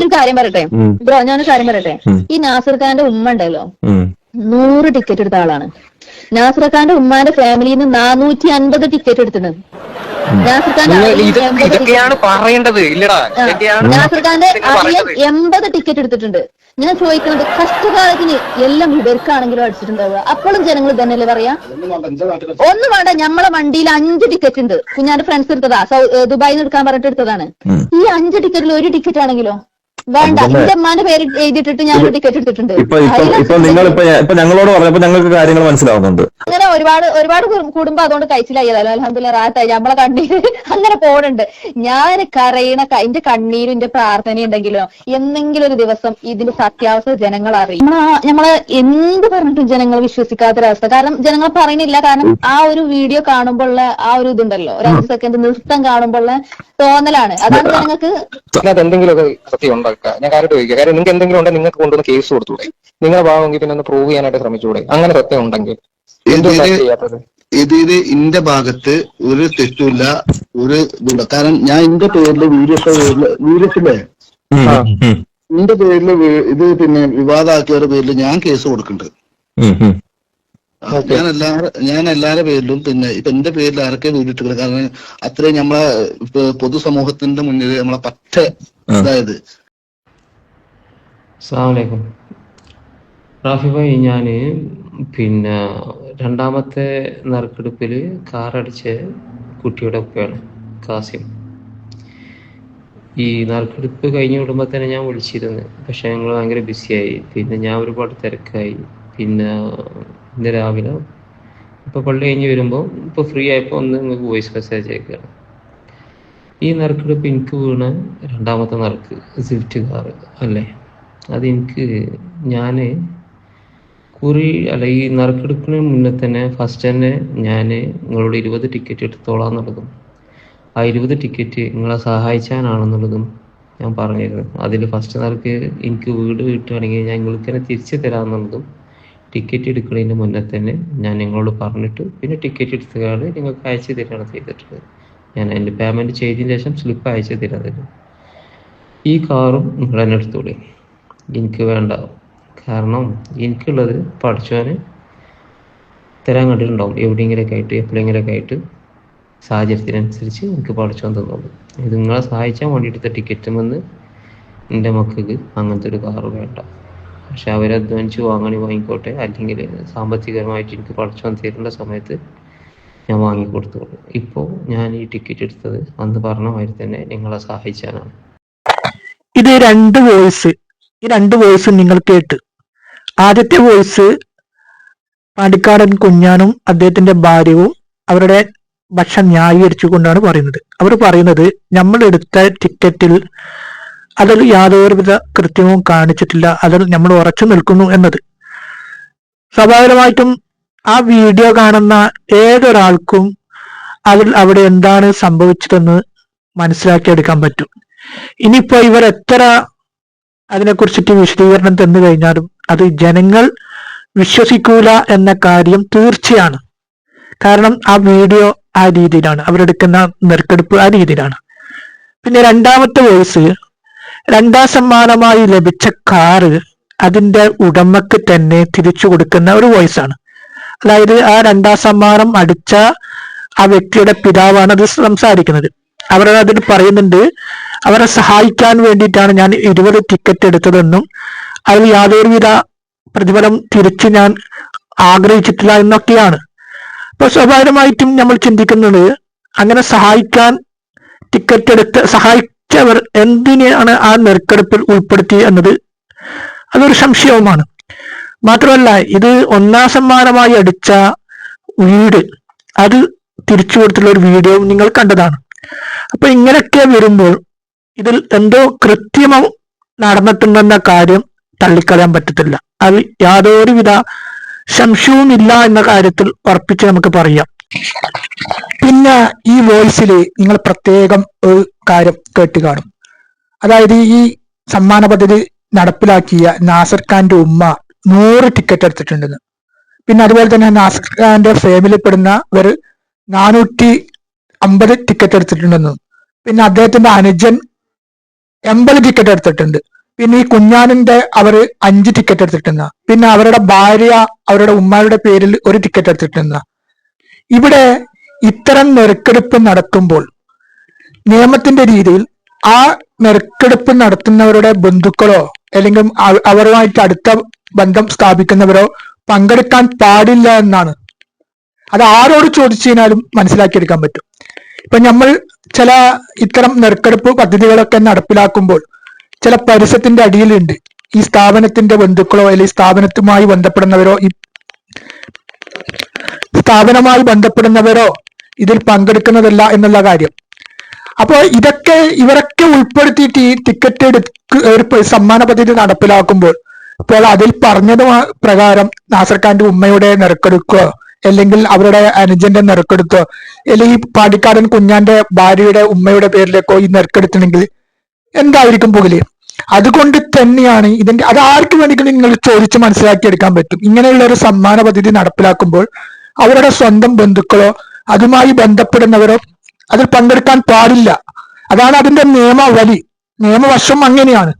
ഞാനൊരു കാര്യം പറയട്ടെ? ബ്രോ ഞാനൊരു കാര്യം പറയട്ടെ? ഈ നാസർ ഖാന്റെ ഉമ്മ ഉണ്ടല്ലോ? നൂറ് ടിക്കറ്റ് എടുത്ത ആളാണ്. നാസർ ഖാന്റെ ഉമ്മാന്റെ ഫാമിലിയിൽ നിന്ന് നാനൂറ്റി അൻപത് ടിക്കറ്റ് എടുത്തിട്ടുണ്ട് നാസർ ഖാന്റെ അറിയൻ എൺപത് ഇതൊക്കെയാണ് പറയേണ്ടത് ഇല്ലടാ. നാസിർ ഖാന്റെ എൺപത് ടിക്കറ്റ് എടുത്തിട്ടുണ്ട്. ഞാൻ ചോദിക്കുന്നത് കഷ്ടകാലത്തിന് എല്ലാം ഇവർക്കാണെങ്കിലും അടിച്ചിട്ടുണ്ടാവുക. അപ്പോഴും ജനങ്ങൾ തന്നെയല്ലേ പറയാ? ഒന്നും വേണ്ട നമ്മളെ വണ്ടിയിൽ അഞ്ച് ടിക്കറ്റ് ഉണ്ട്. കുഞ്ഞാന്റെ ഫ്രണ്ട്സ് എടുത്തതാ. സൗ- ദുബായിൽ നിന്ന് എടുക്കാൻ പറഞ്ഞിട്ട് എടുത്തതാണ്. ഈ അഞ്ച് ടിക്കറ്റിൽ ഒരു ടിക്കറ്റ് ആണെങ്കിലോ? വേണ്ട? എന്റെ അമ്മാന്റെ പേര് എഴുതിയിട്ടിട്ട് ഞാൻ ടിക്കറ്റ് എടുത്തിട്ടുണ്ട്. ഇപ്പൊ ഇപ്പൊ നിങ്ങൾ ഇപ്പൊ ഇപ്പൊ ഞങ്ങളോട് പറഞ്ഞപ്പോ ഞങ്ങൾക്ക് കാര്യങ്ങൾ മനസ്സിലാവുന്നുണ്ട്. അങ്ങനെ ഒരുപാട് ഒരുപാട് കുടുംബം അതുകൊണ്ട് കഴിച്ചില്ലായതല്ലോ അലഹമില്ല റാത്തായി നമ്മളെ കണ്ണീര് അങ്ങനെ പോണുണ്ട്. ഞാൻ കരയണ ക- എന്റെ കണ്ണീരും എന്റെ പ്രാർത്ഥന ഉണ്ടെങ്കിലോ എന്തെങ്കിലും ഒരു ദിവസം ഇതിന്റെ സത്യാവസ്ഥ ജനങ്ങൾ അറിയും. നമ്മൾ നമ്മൾ എന്ത് പറഞ്ഞിട്ടും ജനങ്ങൾ വിശ്വസിക്കാത്തൊരവസ്ഥ കാരണം ജനങ്ങൾ പറയുന്നില്ല. കാരണം ആ ഒരു വീഡിയോ കാണുമ്പോഴുള്ള ആ ഒരു ഇതുണ്ടല്ലോ. ഒരു അഞ്ച് സെക്കൻഡ് നൃത്തം കാണുമ്പോഴുള്ള തോന്നലാണ്. അതാണ് ജനങ്ങൾക്ക് എന്തെങ്കിലും എന്തെങ്കിലുമൊക്കെ സത്യം ഉണ്ടാക്കുക ഞാൻ കാര്യം ചോദിക്കുക കാര്യം നിങ്ങൾക്ക് എന്തെങ്കിലും ഉണ്ടെങ്കിൽ നിങ്ങൾക്ക് കൊണ്ടുവന്ന് കേസ് കൊടുത്തൂടെ നിങ്ങളെ ഭാവമെങ്കിൽ പിന്നെ ഒന്ന് പ്രൂവ് ചെയ്യാനായിട്ട് ശ്രമിച്ചൂടെ അങ്ങനെ സത്യം ഉണ്ടെങ്കിൽ. എന്തുകൊണ്ടാണ് ഇതിൽ ചെയ്യാത്തത്? ഇന്റെ ഭാഗത്ത് ഒരു തെറ്റുമില്ല ഒരു ഇതുണ്ട് കാരണം ഞാൻ എന്റെ പേരിൽ വീഡിയോസ് വീഡിയോസിലെ. എന്റെ പേരിൽ ഇത് പിന്നെ വിവാദമാക്കിയവരുടെ പേരിൽ ഞാൻ കേസ് കൊടുക്കുന്നുണ്ട്. ഞാൻ എല്ലാവരും ഞാൻ എല്ലാവരുടെ പേരിലും പിന്നെ ഇപ്പൊ എന്റെ പേരിൽ ആരൊക്കെ വീടിട്ടില്ല കാരണം അത്രയും നമ്മളെ ഇപ്പൊ പൊതുസമൂഹത്തിന്റെ മുന്നിൽ നമ്മളെ പറ്റ അതായത് അസ്സാമലൈക്കും റാഫി ഭായി ഞാൻ പിന്നെ രണ്ടാമത്തെ നറുക്കെടുപ്പിൽ കാറടിച്ച കുട്ടിയുടെ ഉപ്പയാണ് കാസിം ഈ നറുക്കെടുപ്പ് കഴിഞ്ഞ് വിടുമ്പോൾ തന്നെ ഞാൻ വിളിച്ചിരുന്നു. പക്ഷെ ഞങ്ങൾ ഭയങ്കര ബിസിയായി. പിന്നെ ഞാൻ ഒരുപാട് തിരക്കായി. പിന്നെ ഇന്ന് രാവിലെ ഇപ്പോൾ പള്ളി കഴിഞ്ഞ് വരുമ്പോൾ ഇപ്പോൾ ഫ്രീ ആയപ്പോൾ ഒന്ന് നിങ്ങൾക്ക് വോയിസ് മെസ്സേജ് അയക്കുകയാണ് ഈ നറുക്കെടുപ്പ് എനിക്ക് വീണ രണ്ടാമത്തെ നറുക്ക് സ്വിഫ്റ്റ് കാറ് അല്ലേ? അത് എനിക്ക് ഞാൻ കുറി അല്ല ഈ നറുക്കെടുപ്പിന് മുന്നേ തന്നെ ഫസ്റ്റ് തന്നെ ഞാൻ നിങ്ങളോട് ഇരുപത് ടിക്കറ്റ് എടുത്തോളാം എന്നുള്ളതും ആ ഇരുപത് ടിക്കറ്റ് നിങ്ങളെ സഹായിച്ചാനാണെന്നുള്ളതും ഞാൻ പറഞ്ഞിരുന്നു. അതിൽ ഫസ്റ്റ് നറുക്ക് എനിക്ക് വീട് കിട്ടുകയാണെങ്കിൽ ഞാൻ നിങ്ങൾക്ക് തന്നെ തിരിച്ചു തരാമെന്നുള്ളതും ടിക്കറ്റ് എടുക്കുന്നതിന് മുന്നേ തന്നെ ഞാൻ നിങ്ങളോട് പറഞ്ഞിട്ട് പിന്നെ ടിക്കറ്റ് എടുത്തുകാണ് നിങ്ങൾക്ക് അയച്ചു തരികയാണ് ചെയ്തിട്ടുള്ളത്. ഞാൻ അതിന്റെ പേയ്മെന്റ് ചെയ്തതിന് ശേഷം സ്ലിപ്പ് അയച്ചു തരാതിരുന്നു ഈ കാറും നിങ്ങൾ തന്നെ എനിക്ക് വേണ്ട. കാരണം എനിക്കുള്ളത് പഠിച്ചവന് തരാൻ കണ്ടിട്ടുണ്ടാവും. എവിടെയെങ്കിലൊക്കെ ആയിട്ട് എപ്പോഴെങ്കിലൊക്കെ ആയിട്ട് സാഹചര്യത്തിനനുസരിച്ച് എനിക്ക് പഠിച്ചോൻ തന്നോളൂ. ഇത് നിങ്ങളെ സഹായിച്ചാൽ വേണ്ടിയിട്ട് ടിക്കറ്റും വന്ന് എന്റെ മക്കൾക്ക് അങ്ങനത്തെ ഒരു കാറ് വേണ്ട. പക്ഷെ അവരധ്വാനിച്ച് വാങ്ങണി വാങ്ങിക്കോട്ടെ. അല്ലെങ്കിൽ സാമ്പത്തികമായിട്ട് എനിക്ക് പഠിച്ചോൻ തരേണ്ട സമയത്ത് ഞാൻ വാങ്ങിക്കൊടുത്തോളൂ ഇപ്പോൾ ഞാൻ ഈ ടിക്കറ്റ് എടുത്തത് അന്ന് പറഞ്ഞ മാതിരി തന്നെ നിങ്ങളെ സഹായിച്ചാനാണ്. ഇത് രണ്ട് വോയിസ് ഈ രണ്ട് വോയിസ് നിങ്ങൾ കേട്ട്. ആദ്യത്തെ വോയിസ് പാണ്ടിക്കാടൻ കുഞ്ഞാനും അദ്ദേഹത്തിന്റെ ഭാര്യവും അവരുടെ ഭക്ഷണം ന്യായീകരിച്ചുകൊണ്ടാണ് പറയുന്നത്. അവർ പറയുന്നത് നമ്മൾ എടുത്ത ടിക്കറ്റിൽ അതിൽ യാതൊരുവിധ കൃത്യവും കാണിച്ചിട്ടില്ല. അതിൽ നമ്മൾ ഉറച്ചു നിൽക്കുന്നു എന്നത്. സ്വാഭാവികമായിട്ടും ആ വീഡിയോ കാണുന്ന ഏതൊരാൾക്കും അതിൽ അവിടെ എന്താണ് സംഭവിച്ചതെന്ന് മനസ്സിലാക്കിയെടുക്കാൻ പറ്റും. ഇനിയിപ്പോ ഇവർ എത്ര അതിനെക്കുറിച്ചിട്ട് വിശദീകരണം തന്നു കഴിഞ്ഞാലും അത് ജനങ്ങൾ വിശ്വസിക്കൂല എന്ന കാര്യം തീർച്ചയാണ്. കാരണം ആ വീഡിയോ ആ രീതിയിലാണ്. അവരെടുക്കുന്ന നെറുക്കെടുപ്പ് ആ രീതിയിലാണ്. പിന്നെ രണ്ടാമത്തെ വോയിസ് രണ്ടാം സമ്മാനമായി ലഭിച്ച കാറ് അതിന്റെ ഉടമക്ക് തന്നെ തിരിച്ചു കൊടുക്കുന്ന ഒരു വോയിസ് ആണ് അതായത് ആ രണ്ടാം സമ്മാനം അടിച്ച ആ വ്യക്തിയുടെ പിതാവാണ് അത് സംസാരിക്കുന്നത്. അവർ അതിൽ പറയുന്നുണ്ട് അവരെ സഹായിക്കാൻ വേണ്ടിയിട്ടാണ് ഞാൻ ഇരുപത് ടിക്കറ്റ് എടുത്തതെന്നും അതിൽ യാതൊരുവിധ പ്രതിഫലം തിരിച്ച് ഞാൻ ആഗ്രഹിച്ചിട്ടില്ല എന്നൊക്കെയാണ്. അപ്പൊ സ്വാഭാവികമായിട്ടും നമ്മൾ ചിന്തിക്കുന്നത് അങ്ങനെ സഹായിക്കാൻ ടിക്കറ്റ് എടുത്ത് സഹായിച്ചവർ എന്തിനാണ് ആ നെറുക്കെടുപ്പിൽ ഉൾപ്പെടുത്തി എന്നത് അതൊരു സംശയവുമാണ്. മാത്രമല്ല ഇത് ഒന്നാം സമ്മാനമായി അടിച്ച വീട് അത് തിരിച്ചു കൊടുത്തുള്ള ഒരു വീഡിയോ നിങ്ങൾ കണ്ടതാണ്. അപ്പൊ ഇങ്ങനെയൊക്കെ വരുമ്പോൾ ഇതിൽ എന്തോ കൃത്യമം നടന്നിട്ടുണ്ടെന്ന കാര്യം തള്ളിക്കളയാൻ പറ്റത്തില്ല. അത് യാതൊരുവിധ സംശയവും ഇല്ല എന്ന കാര്യത്തിൽ ഉറപ്പിച്ച് നമുക്ക് പറയാം. പിന്നെ ഈ വോയിസിൽ നിങ്ങൾ പ്രത്യേകം ഒരു കാര്യം കേട്ട് കാണും. അതായത് ഈ സമ്മാന പദ്ധതി നടപ്പിലാക്കിയ നാസർ ഖാന്റെ ഉമ്മ നൂറ് ടിക്കറ്റ് എടുത്തിട്ടുണ്ടെന്ന്. പിന്നെ അതുപോലെ തന്നെ നാസർ ഖാന്റെ ഫാമിലിപ്പെടുന്നവർ നാനൂറ്റി അമ്പത് ടിക്കറ്റ് എടുത്തിട്ടുണ്ടെന്നും. പിന്നെ അദ്ദേഹത്തിന്റെ അനുജൻ എൺപത് ടിക്കറ്റ് എടുത്തിട്ടുണ്ട്. പിന്നെ ഈ കുഞ്ഞാനിന്റെ അവർ അഞ്ച് ടിക്കറ്റ് എടുത്തിട്ടുണ്ട്. പിന്നെ അവരുടെ ഭാര്യ അവരുടെ ഉമ്മയുടെ പേരിൽ ഒരു ടിക്കറ്റ് എടുത്തിട്ടുണ്ട്. ഇവിടെ ഇത്തരം നെറുക്കെടുപ്പ് നടത്തുമ്പോൾ നിയമത്തിന്റെ രീതിയിൽ ആ നെറുക്കെടുപ്പ് നടത്തുന്നവരുടെ ബന്ധുക്കളോ അല്ലെങ്കിൽ അവ- അവരുമായിട്ട് അടുത്ത ബന്ധം സ്ഥാപിക്കുന്നവരോ പങ്കെടുക്കാൻ പാടില്ല എന്നാണ്. അത് ആരോട് ചോദിച്ചു കഴിഞ്ഞാലും മനസ്സിലാക്കിയെടുക്കാൻ പറ്റും. ഇപ്പൊ നമ്മൾ ചില ഇത്തരം നെറുക്കെടുപ്പ് പദ്ധതികളൊക്കെ നടപ്പിലാക്കുമ്പോൾ ചില പരസ്യത്തിന്റെ അടിയിലുണ്ട്. ഈ സ്ഥാപനത്തിന്റെ ബന്ധുക്കളോ അല്ലെങ്കിൽ സ്ഥാപനത്തുമായി ബന്ധപ്പെടുന്നവരോ ഈ സ്ഥാപനമായി ബന്ധപ്പെടുന്നവരോ ഇതിൽ പങ്കെടുക്കുന്നതല്ല എന്നുള്ള കാര്യം. അപ്പോ ഇതൊക്കെ ഇവരൊക്കെ ഉൾപ്പെടുത്തിയിട്ട് ഈ ടിക്കറ്റ് എടുക്ക സമ്മാന പദ്ധതി നടപ്പിലാക്കുമ്പോൾ ഇപ്പോൾ അതിൽ പറഞ്ഞത് പ്രകാരം നാസർഖാന്റെ ഉമ്മയുടെ നിറക്കെടുക്കോ അല്ലെങ്കിൽ അവരുടെ അനുജന്റെ നെറുക്കെടുത്തോ അല്ലെങ്കിൽ പാടിക്കാരൻ കുഞ്ഞാന്റെ ഭാര്യയുടെ ഉമ്മയുടെ പേരിലേക്കോ ഈ നെറുക്കെടുത്തണെങ്കിൽ എന്തായിരിക്കും പുകൽ? അതുകൊണ്ട് തന്നെയാണ് ഇതിന്റെ അത് ആർക്ക് വേണമെങ്കിലും നിങ്ങൾ ചോദിച്ച് മനസ്സിലാക്കിയെടുക്കാൻ പറ്റും. ഇങ്ങനെയുള്ള ഒരു സമ്മാന പദ്ധതി നടപ്പിലാക്കുമ്പോൾ അവരുടെ സ്വന്തം ബന്ധുക്കളോ അതുമായി ബന്ധപ്പെടുന്നവരോ അതിൽ പങ്കെടുക്കാൻ പാടില്ല. അതാണ് അതിന്റെ നിയമവലി നിയമവശം അങ്ങനെയാണ്.